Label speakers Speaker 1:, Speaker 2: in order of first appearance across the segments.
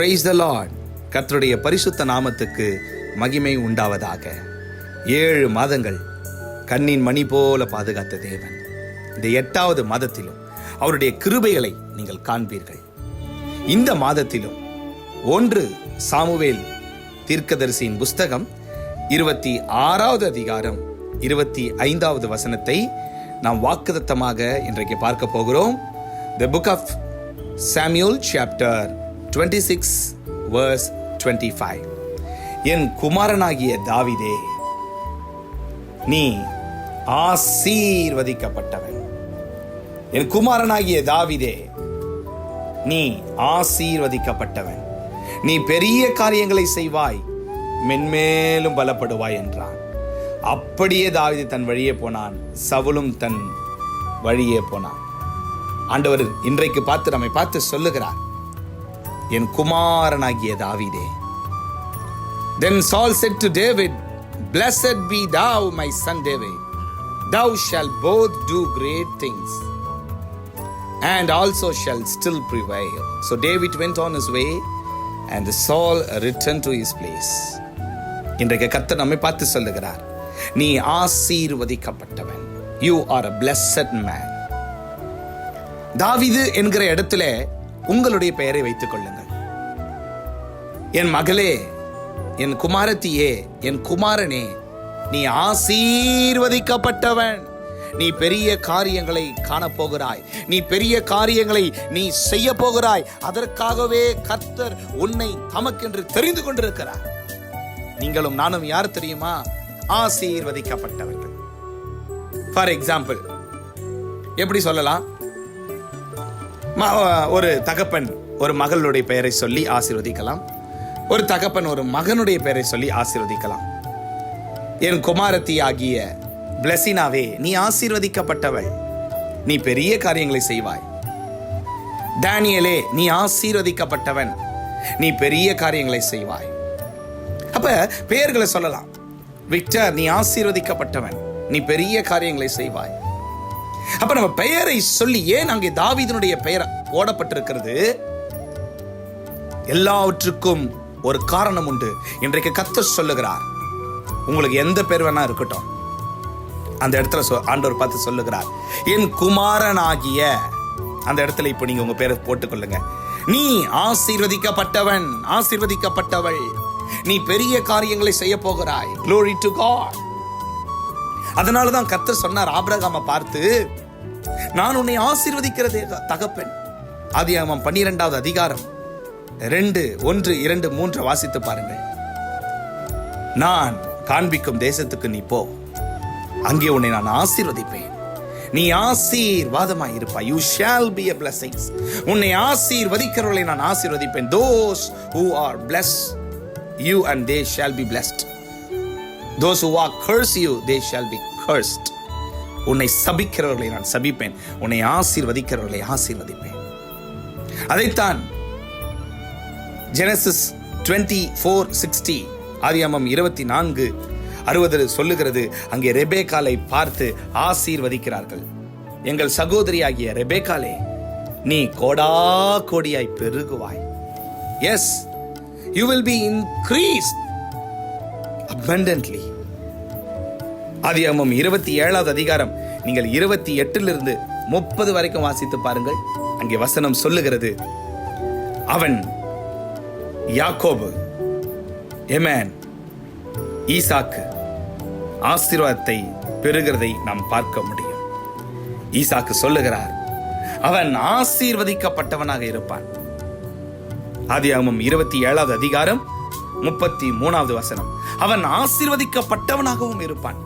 Speaker 1: Praise the Lord கத்தருடைய பரிசுத்த நாமத்துக்கு மகிமை உண்டாவதாக. ஏழு மாதங்கள் கண்ணின் மணி போல பாதுகாத்த தேவன். இந்த எட்டாவது மாதத்திலும் அவருடைய கிருபைகளை நீங்கள் காண்பீர்கள். இந்த மாதத்திலும் ஒன்று சாமுவேல் தீர்க்கதரிசியின் புஸ்தகம் இருபத்தி ஆறாவது அதிகாரம் இருபத்தி ஐந்தாவது வசனத்தை நாம் வாக்குதத்தமாக இன்றைக்கு பார்க்க போகிறோம். The book of Samuel chapter twenty six verse twenty five என் குமாரனாகிய தாவிதே நீ ஆசீர்வதிக்கப்பட்டவன். என் குமாரனாகிய தாவிதே நீ ஆசீர்வதிக்கப்பட்டவன். நீ பெரிய காரியங்களை செய்வாய் மென்மேலும் பலப்படுவாய் என்றான். அப்படியே தாவிதே தன் வழியே போனான் சவுலும் தன் வழியே போனான். ஆண்டவர் இன்றைக்கு பார்த்து நம்மை பார்த்து சொல்லுகிறார். என் குமாரனாகிய தாவீதே Then Saul said to David, Blessed be thou, my son David. Thou shalt both do great things, and also shalt still prevail. So David went on his way, and Saul returned to his place. இன்றைக்கு கர்த்தர் நம்மை பார்த்து சொல்லுகிறார் நீ ஆசீர்வதிக்கப்பட்டவன் you are a blessed man தாவிது என்கிற இடத்துல உங்களுடைய பெயரை வைத்துக் கொள்ளுங்கள் என் மகளே என் குமாரத்தியே என் குமாரனே நீ ஆசீர்வதிக்கப்பட்டவன். நீ பெரிய காரியங்களை காணப்போகிறாய். நீ பெரிய காரியங்களை நீ செய்ய போகிறாய் அதற்காகவே கர்த்தர் உன்னை தமக்கென்று தெரிந்து கொண்டிருக்கிறார். நீங்களும் நானும் யார் தெரியுமா? ஆசீர்வதிக்கப்பட்டவர்கள். ஃபார் எக்ஸாம்பிள் எப்படி சொல்லலாம்? ஒரு தகப்பன் ஒரு மகளுடைய பெயரை சொல்லி ஆசீர்வதிக்கலாம். ஒரு தகப்பன் ஒரு மகனுடைய பெயரை சொல்லி ஆசீர்வதிக்கலாம். என் குமாரத்தி ஆகிய பிளஸினாவே நீ ஆசீர்வதிக்கப்பட்டவள். நீ பெரிய காரியங்களை செய்வாய். டேனியலே நீ ஆசீர்வதிக்கப்பட்டவன். நீ பெரிய காரியங்களை செய்வாய். அப்ப பெயர்களை சொல்லலாம். விக்டர் நீ ஆசீர்வதிக்கப்பட்டவன். நீ பெரிய காரியங்களை செய்வாய். அப்ப நம்ம பெயரை சொல்லி ஏன் அங்கே தாவிதனுடைய பெயர் ஓடப்பட்டிருக்கிறது? எல்லாவற்றுக்கும் ஒரு காரணம் உண்டு. இன்றைக்கு கத்த சொல்லுகிறார். உங்களுக்கு எந்த பேர் வேணா இருக்கட்டும். அந்த இடத்துல சொ- ஆண்டவர் பார்த்து சொல்லுகிறார். என் குமாரனாகிய அந்த இடத்துல இப்போ நீங்க உங்க பேரை போட்டுக்கொள்ளுங்க. நீ ஆசீர்வதிக்கப்பட்டவன் ஆசீர்வதிக்கப்பட்டவள். நீ பெரிய காரியங்களை செய்ய போகிறாய். Glory to God. அதனால தான் கர்த்தர் சொன்னார் ஆபிரகாம பார்த்து நான் உன்னை ஆசீர்வதிக்கிறதே தகப்பன். ஆதியாகமம் பன்னிரெண்டாவது அதிகாரம். ரெண்டு ஒன்று இரண்டு மூன்று வாசித்து பாருங்கள். நான் காண்பிக்கும் தேசத்துக்கு நீ போ. அங்கே உன்னை நான் ஆசீர்வதிப்பேன். நீ ஆசீர்வாதமாய் இருப்பாய் you shall be a blessings உன்னை ஆசீர்வதிக்கிறவர்களை நான் ஆசீர்வதிப்பேன். Those who are bless you and they shall be blessed those who are curse you they shall be cursed உன்னை சபிக்கிறவர்களை நான் சபிப்பேன். உன்னை ஆசீர்வதிக்கிறவர்களை ஆசீர்வதிப்பேன். அதைத்தான் ஜெனசிஸ் டுவெண்ட்டி ஃபோர் சிக்ஸ்டி ஆதியாமம் இருபத்தி நான்கு அறுபது சொல்லுகிறது அங்கே ரெபேகாலை பார்த்து ஆசீர்வதிக்கிறார்கள். எங்கள் சகோதரியாகிய ரெபேகாலே நீ கோடா கோடியாய் பெருகுவாய். Yes you will be increase abundantly ஆதியாகமம் இருபத்தி ஏழாவது அதிகாரம் நீங்கள் இருபத்தி எட்டிலிருந்து முப்பது வரைக்கும் வாசித்து பாருங்கள். அங்கே வசனம் சொல்லுகிறது அவன் யாக்கோபு எமேன் ஈசாக்கு ஆசீர்வாதத்தை பெறுகிறதை நாம் பார்க்க முடியும். ஈசாக்கு சொல்லுகிறார் அவன் ஆசீர்வதிக்கப்பட்டவனாக இருப்பான். ஆதியாகமம் இருபத்தி ஏழாவது அதிகாரம் முப்பத்தி மூணாவது வசனம். அவன் ஆசீர்வதிக்கப்பட்டவனாகவும் இருப்பான்.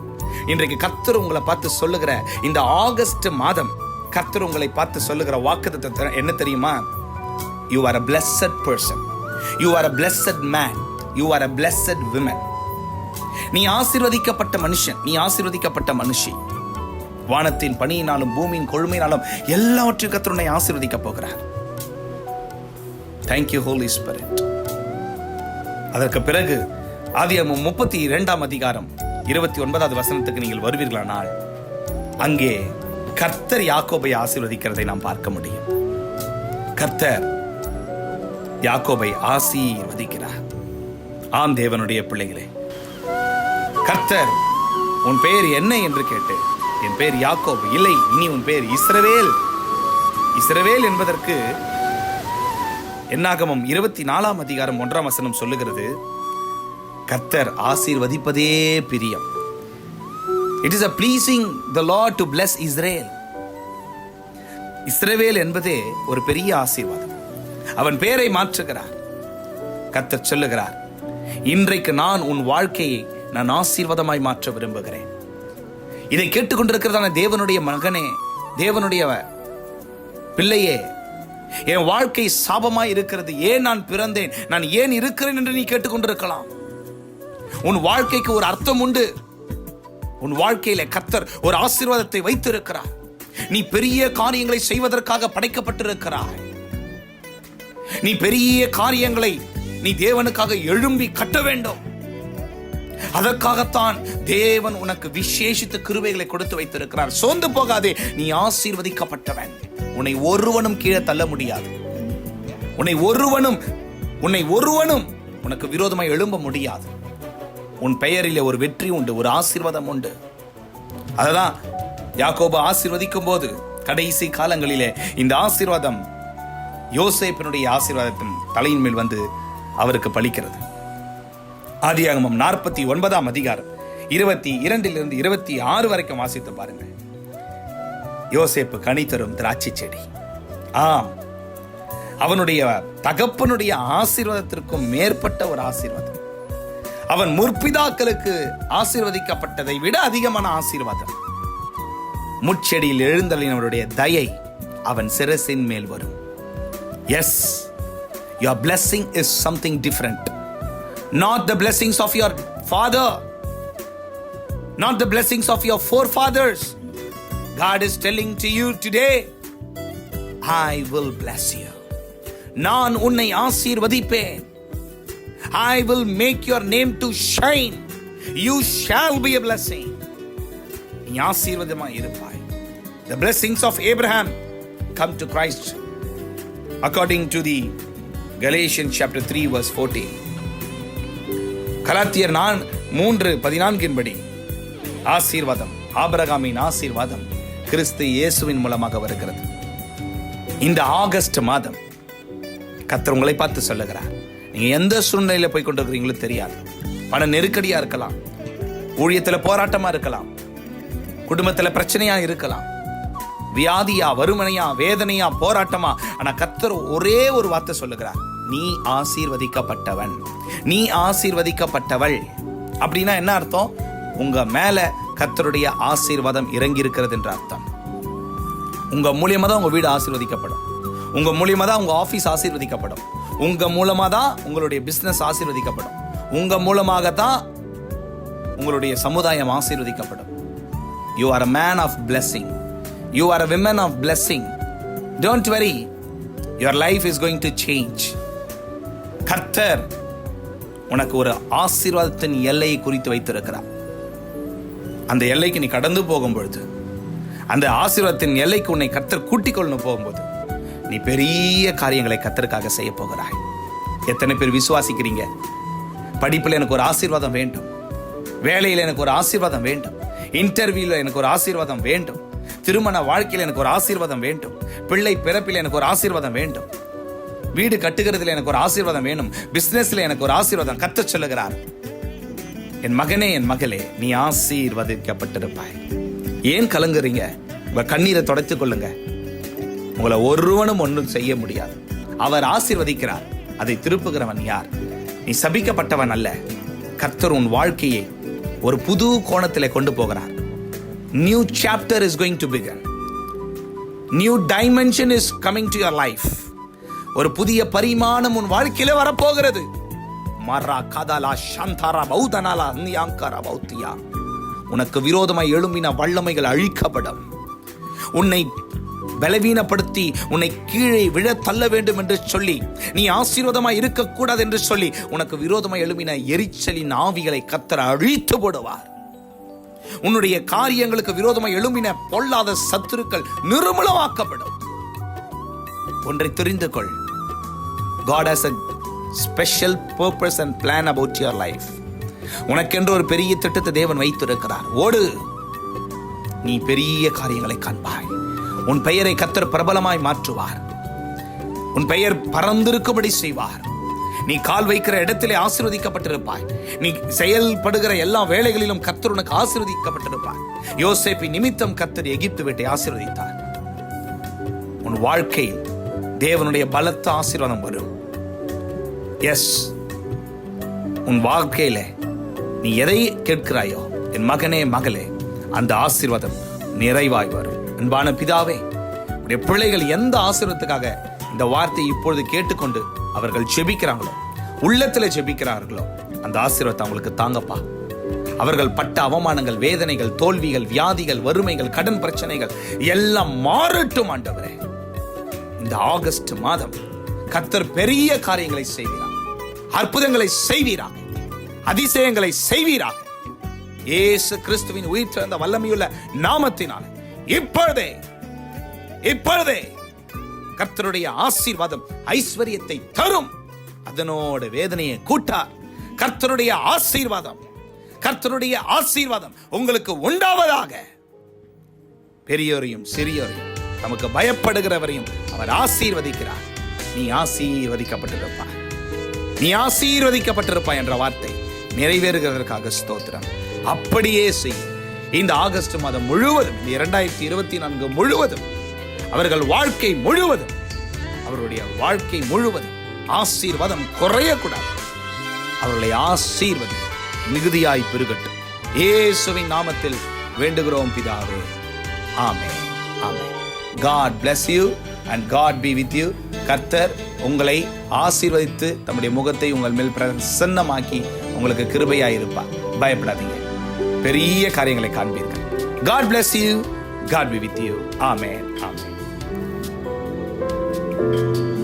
Speaker 1: இன்றைக்கு கர்த்தர் உங்களை பார்த்து சொல்லுகிற இந்த ஆகஸ்ட் மாதம் கர்த்தர் உங்களை பார்த்து சொல்லுகிற வாக்குத்தத்தை என்ன தெரியுமா? You are a blessed person you are a blessed man you are a blessed women நீ ஆசீர்வதிக்கப்பட்ட மனுஷன். நீ ஆசீர்வதிக்கப்பட்ட மனுஷி. வானத்தின் பணியினாலும் பூமியின் கொழுமையினாலும் எல்லாவற்றையும் கர்த்தர் உன்னை ஆசீர்வதிக்க போகிறார். தேங்க்யூ ஹோலி ஸ்பிரிட் அதற்கு பிறகு ஆதியம் முப்பத்தி இரண்டாம் அதிகாரம் இருபத்தி ஒன்பதாவது வசனத்துக்கு நீங்கள் வருவீர்களானால் அங்கே கர்த்தர் யாக்கோபை ஆசீர்வதிக்கிறதை நாம் பார்க்க முடியும். கர்த்தர் யாக்கோபை ஆசீர்வதிக்கிறார். ஆம் தேவனுடைய பிள்ளைகளே கர்த்தர் உன் பெயர் என்ன என்று கேட்டு என் பெயர் யாக்கோப் இல்லை இனி உன் பெயர் இஸ்ரவேல். இஸ்ரவேல் என்பதற்கு என்னாகமம் இருபத்தி நாலாம் அதிகாரம் ஒன்றாம் வசனம் சொல்லுகிறது கர்த்தர் ஆசீர்வதிப்பதே பிரியம். It is a blessing the law to bless Israel இஸ்ரவேல் என்பதே ஒரு பெரிய ஆசீர்வாதம். அவன் பெயரை மாற்றுகிறார் கத்தர் சொல்லுகிறார் இன்றைக்கு நான் உன் வாழ்க்கையை நான் ஆசீர்வாதமாய் மாற்ற விரும்புகிறேன். இதை கேட்டுக்கொண்டிருக்கிறதான தேவனுடைய மகனே தேவனுடைய பிள்ளையே என் வாழ்க்கை சாபமாய் இருக்கிறது. ஏன் நான் பிறந்தேன்? நான் ஏன் இருக்கிறேன் என்று நீ கேட்டுக்கொண்டிருக்கலாம். உன் வாழ்க்கைக்கு ஒரு அர்த்தம் உண்டு. உன் வாழ்க்கையில கத்தர் ஒரு ஆசீர்வாதத்தை வைத்திருக்கிறார். நீ பெரிய காரியங்களை செய்வதற்காக படைக்கப்பட்டிருக்கிறாய். நீ பெரிய காரியங்களை நீ தேவனுக்காக எழும்பி கட்ட வேண்டும். அதற்காகத்தான் தேவன் உனக்கு விசேஷித்த கிருவைகளை கொடுத்து வைத்திருக்கிறார். சோர்ந்து போகாதே நீ ஆசீர்வதிக்கப்பட்டவன். உன்னை ஒருவனும் கீழே தள்ள முடியாது. உன்னை ஒருவனும் உன்னை ஒருவனும் உனக்கு விரோதமாய் எழும்ப முடியாது. உன் பெயரிலே ஒரு வெற்றி உண்டு ஒரு ஆசீர்வாதம் உண்டு. அததான் யாக்கோபு ஆசீர்வதிக்கும் போது கடைசி காலங்களிலே இந்த ஆசீர்வாதம் யோசேப்பினுடைய ஆசீர்வாதத்தின் தலையின் மேல் வந்து அவருக்கு பலிக்கிறது. ஆதியாகமம் நாற்பத்தி ஒன்பதாம் அதிகாரம் இருபத்தி இரண்டிலிருந்து இருபத்தி ஆறு வரைக்கும் வாசித்து பாருங்கள். யோசேப்பு கனி தரும் திராட்சை செடி. ஆம் அவனுடைய தகப்பனுடைய ஆசீர்வாதத்திற்கும் மேற்பட்ட ஒரு ஆசீர்வாதம். அவன் முற்பிதாக்களுக்கு ஆசீர்வதிக்கப்பட்டதை விட அதிகமான ஆசீர்வாதம். முட்செடியில் எழுந்தளினவருடைய தயை அவன் சிரசின் மேல் வரும். Yes your blessing is something different not the blessings of your father not the blessings of your forefathers god is telling to you today i will bless you நான் உன்னை ஆசீர்வதிப்பேன் I will make your name to shine. You shall be a blessing. நீ ஆசீர்வாதமாய் இருப்பாய் The blessings of Abraham come to Christ according to the Galatian chapter three verse fourteen கலாத்தியர் நான் மூன்று பதினான்கின்படி ஆசீர்வாதம் ஆபரகாமின் ஆசீர்வாதம் கிறிஸ்து இயேசுவின் மூலமாக வருகிறது. இந்த ஆகஸ்ட் மாதம் கத்தர் உங்களை பார்த்து சொல்லுகிறார். நீங்க எந்த சூழ்நிலையில போய் கொண்டிருக்கிறீங்களோ தெரியாது. பண நெருக்கடியா இருக்கலாம் ஊழியத்துல போராட்டமா இருக்கலாம் குடும்பத்துல பிரச்சனையா இருக்கலாம் வியாதியா வறுமனையா வேதனையா போராட்டமா? ஆனா கத்தர் ஒரே ஒரு வார்த்தை சொல்லுகிறார். நீ ஆசீர்வதிக்கப்பட்டவன். நீ ஆசீர்வதிக்கப்பட்டவள். அப்படின்னா என்ன அர்த்தம்? உங்க மேல கத்தருடைய ஆசீர்வாதம் இறங்கி இருக்கிறது என்ற அர்த்தம். உங்க மூலியமா தான் உங்க வீடு ஆசீர்வதிக்கப்படும். உங்க மூலியமா தான் உங்க ஆஃபீஸ் ஆசீர்வதிக்கப்படும். உங்க மூலமா தான் உங்களுடைய பிசினஸ் ஆசீர்வதிக்கப்படும். உங்க மூலமாக தான் உங்களுடைய சமுதாயம் ஆசீர்வதிக்கப்படும். You are a man of blessing you are a women of blessing don't worry your life is going to change கர்த்தர் உனக்கு ஒரு ஆசீர்வாதத்தின் எல்லையை குறித்து வைத்திருக்கிறார். அந்த எல்லைக்கு நீ கடந்து போகும்பொழுது அந்த ஆசீர்வாதத்தின் எல்லைக்கு உன்னை கர்த்தர் கூட்டிக் கொள்ளணும் போகும்போது நீ பெரிய காரியங்களை கர்த்தருக்காக செய்ய போகிறாய். எத்தனை பேர் விசுவாசிக்கிறீங்க? படிப்பில் எனக்கு ஒரு ஆசீர்வாதம் வேண்டும். வேலையில் எனக்கு ஒரு ஆசீர்வாதம் வேண்டும். இன்டர்வியூவில் எனக்கு ஒரு ஆசீர்வாதம் வேண்டும். திருமண வாழ்க்கையில் எனக்கு ஒரு ஆசீர்வாதம் வேண்டும். பிள்ளை பிறப்பில் எனக்கு ஒரு ஆசீர்வாதம் வேண்டும். வீடு கட்டுகிறதுல எனக்கு ஒரு ஆசீர்வாதம் வேணும். பிசினஸ்ல எனக்கு ஒரு ஆசீர்வாதம். கத்த சொல்லுகிறார் என் மகனே என் மகளே நீ ஆசீர்வதிக்கப்பட்டிருப்பாய். ஏன் கலங்குறீங்க? உங்க கண்ணீரை தொடச்சு கொள்ளுங்க. உங்களை ஒருவனும் ஒன்றும் செய்ய முடியாது. அவர் ஆசீர்வதிக்கிறார். அதை திருப்புகிறவன் யார்? நீ சபிக்கப்பட்டவன் அல்ல. கர்த்தர் உன் வாழ்க்கையை ஒரு புது கோணத்திலே கொண்டு போகிறார். New chapter is going to begin new dimension is coming to your life ஒரு புதிய பரிமாணம் உன் வாழ்க்கையில வரப்போகிறது. மரா கதலா சந்தாரா பௌதனாலா நியாங்காரா பௌத்தியா. உனக்கு விரோதமாய் எழும்பின வல்லமைகள் அழிக்கப்படும். உன்னை பலவீனப்படுத்தி உன்னை கீழே விழ தள்ள வேண்டும் என்று சொல்லி நீ ஆசீர்வாதமாய் இருக்கக்கூடாது என்று சொல்லி உனக்கு விரோதமாய் எழும்பின எரிச்சலின் ஆவிகளை கத்தர அழித்து போடுவார். உன்னுடைய காரியங்களுக்கு விரோதமாய் எழும்பின பொல்லாத சத்துருக்கள் நிர்மூலமாக்கப்படும். ஒன்றை தெரிந்து கொள். God has a special purpose and plan about your life உனக்கென்று ஒரு பெரிய திட்டத்தை தேவன் வைத்திருக்கிறார். ஓடு. நீ பெரிய காரியங்களை காண்பாய். உன் பெயரை கத்தர் பிரபலமாய் மாற்றுவார். உன் பெயர் பறந்திருக்கும்படி செய்வார். நீ கால் வைக்கிற இடத்திலே ஆசீர்வதிக்கப்பட்டிருப்பாய். நீ செயல்படுகிற எல்லா வேலைகளிலும் கத்தர் உனக்கு ஆசீர்வதிக்கப்பட்டிருப்பாய் யோசேப்பி நிமித்தம் கத்தர் எகிப்து வீட்டை ஆசீர்வதித்தார். உன் வாழ்க்கையில் தேவனுடைய பலத்த ஆசீர்வாதம் வரும். எஸ் உன் வாழ்க்கையில நீ எதை கேட்கிறாயோ என் மகனே மகளே அந்த ஆசீர்வாதம் நிறைவாய் வரும். அன்பான பிதாவே உடைய பிள்ளைகள் எந்த ஆசீர்வாதத்துக்காக இந்த வார்த்தையை இப்பொழுது கேட்டுக்கொண்டு அவர்கள் ஜெபிக்கிறாங்களோ? உள்ளத்துல ஜெபிக்கிறார்களோ? அந்த ஆசீர்வாதத்தை அவங்களுக்கு தாங்கப்பா. அவர்கள் பட்ட அவமானங்கள் வேதனைகள் தோல்விகள் வியாதிகள் வறுமைகள் கடன் பிரச்சனைகள் எல்லாம் மாறட்டும் ஆண்டவரே. இந்த ஆகஸ்ட் மாதம் கத்தர் பெரிய காரியங்களை செய்கிறார் அற்புதங்களை செய்வீராக. அதிசயங்களை செய்வீராக. இயேசு கிறிஸ்துவின் உயிர் திறந்த வல்லமையுள்ள நாமத்தினால் இப்பொழுதே இப்பொழுதே கர்த்தருடைய ஆசீர்வாதம் ஐஸ்வர்யத்தை தரும். அதனோட வேதனையை கூட்டார். கர்த்தருடைய ஆசீர்வாதம் கர்த்தருடைய ஆசீர்வாதம் உங்களுக்கு உண்டாவதாக. பெரியோரையும் சிறியோரையும் நமக்கு பயப்படுகிறவரையும் அவர் ஆசீர்வதிக்கிறார். நீ ஆசீர்வதிக்கப்பட்டிருப்பா நீ ஆசீர்வதிக்கப்பட்டிருப்பாய் என்ற வார்த்தை நிறைவேறுகிறதற்காக ஸ்தோத்திரம். அப்படியே செய்யும் இந்த ஆகஸ்ட் மாதம் முழுவதும் இந்த இரண்டாயிரத்தி இருபத்தி நான்கு முழுவதும் அவர்கள் வாழ்க்கை முழுவதும் அவருடைய வாழ்க்கை முழுவதும் ஆசீர்வாதம் குறையக்கூடாது. அவர்களை ஆசீர்வதி மிகுதியாய் பெருகட்டும். இயேசுவின் நாமத்தில் வேண்டுகிறோம் பிதாவே. ஆமே ஆமே God bless you and God be with you கர்த்தர் உங்களை ஆசீர்வதித்து தம்முடைய முகத்தை உங்கள் மேல் பிரசன்னமாக்கி உங்களுக்கு கிருபையாய் இருப்பார். பயப்படாதீங்க. பெரிய காரியங்களை காண்பீர்கள். God bless you God be with you ஆமே ஆமே Thank you.